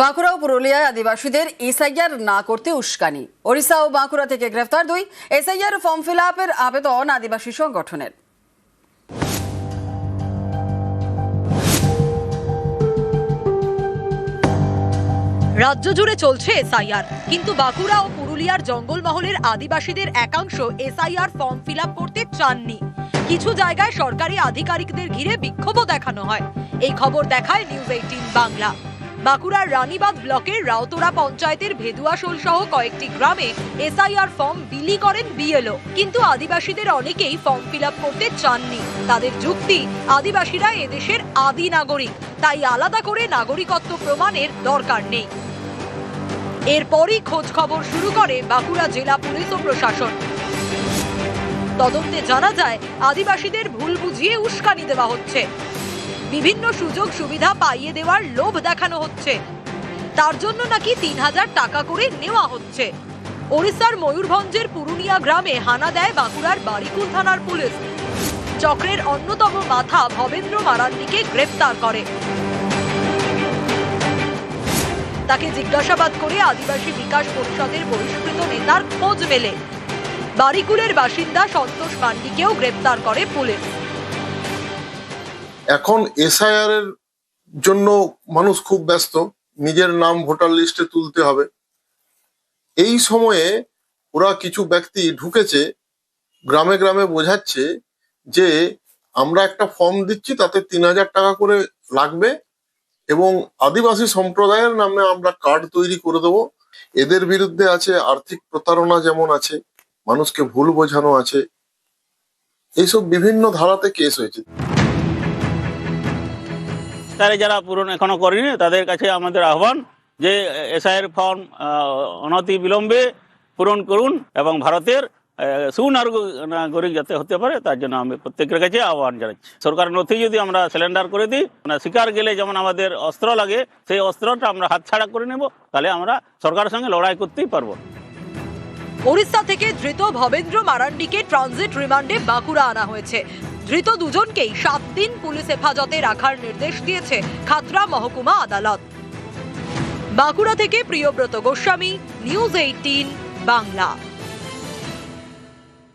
বাঁকুড়া ও পুরুলিয়ায় আদিবাসীদের এসআইআর না করতে উস্কানি। ওড়িশা ও বাঁকুড়া থেকে গ্রেফতার দুই এসআইআর ফর্ম ফিল আপের আবেদন আদিবাসী সংগঠনের। রাজ্য জুড়ে চলছে এসআইআর, কিন্তু বাঁকুড়া ও পুরুলিয়ার জঙ্গলমহলের আদিবাসীদের একাংশ এসআইআর ফর্ম ফিল করতে চাননি। কিছু জায়গায় সরকারি আধিকারিকদের ঘিরে বিক্ষোভও দেখানো হয়। এই খবর দেখায় নিউজ এইটিন বাংলা। বাঁকুড়ার রানীবাঁধ ব্লকের রাউতোড়া পঞ্চায়েতের ভেদুয়াশোল সহ কয়েকটি গ্রামে এসআইআর ফর্ম বিলি করেন বিএলও। কিন্তু আদিবাসীদের অনেকেই ফর্ম ফিল করতে চাননি। তাদের যুক্তি, আদিবাসীরা এদেশের আদি নাগরিক, তাই আলাদা করে নাগরিকত্ব প্রমাণের দরকার নেই। এরপরই খোঁজ খবর শুরু করে বাঁকুড়া জেলা পুলিশ ও প্রশাসন। তদন্তে জানা যায়, আদিবাসীদের ভুল বুঝিয়ে উস্কানি দেওয়া হচ্ছে। বিভিন্ন সুযোগ সুবিধা পাইয়ে দেওয়ার লোভ দেখানো হচ্ছে। তার জন্য নাকি তিন হাজার টাকা করে নেওয়া হচ্ছে। ওড়িশার ময়ূরভঞ্জের পুরুলিয়া গ্রামে হানা দেয় বাঁকুড়ার বারিকুল থানার পুলিশ। চক্রের অন্যতম মাথা ভবেন্দ্র মারান্ডিকে গ্রেপ্তার করে। তাকে জিজ্ঞাসাবাদ করে আদিবাসী বিকাশ পরিষদের বহিষ্কৃত নেতার খোঁজ মেলে। বারিকুলের বাসিন্দা সন্তোষ মান্ডিকেও গ্রেপ্তার করে পুলিশ। এখন এসআইআর এর জন্য মানুষ খুব ব্যস্ত। নিজের নাম ভোটার লিস্টে তুলতে হবে। এই সময়ে ওরা কিছু ব্যক্তি ঢুকেছে, গ্রামে গ্রামে বোঝাচ্ছে যে আমরা একটা ফর্ম দিচ্ছি, তাতে তিন হাজার টাকা করে লাগবে এবং আদিবাসী সম্প্রদায়ের নামে আমরা কার্ড তৈরি করে দেবো। এদের বিরুদ্ধে আছে আর্থিক প্রতারণা যেমন আছে, মানুষকে ভুল বোঝানো আছে। এইসব বিভিন্ন ধারাতে কেস হয়েছে। তারা যারা পূরণ এখনও করেনি, তাদের কাছে আমাদের আহ্বান যে এসআইয়ের ফর্ম অনতি বিলম্বে পূরণ করুন এবং ভারতের সুনাগরিক যাতে হতে পারে, তার জন্য আমি প্রত্যেকের কাছে আহ্বান জানাচ্ছি। সরকার নথি যদি আমরা সিলিন্ডার করে দিই মানে শিকার গেলে যেমন আমাদের অস্ত্র লাগে, সেই অস্ত্রটা আমরা হাতছাড়া করে নেব, তাহলে আমরা সরকারের সঙ্গে লড়াই করতেই পারব। ওড়িশা থেকে ধৃত ভবেন্দ্র মারান্ডিকে ট্রানজিট রিমান্ডে বাঁকুড়া আনা হয়েছে। ধৃত দুজনকেই সাত দিন পুলিশ হেফাজতে রাখার নির্দেশ দিয়েছে খাতরা মহকুমা আদালত। বাঁকুড়া থেকে প্রিয়ব্রত গোস্বামী, নিউজ এইটিন, বাংলা।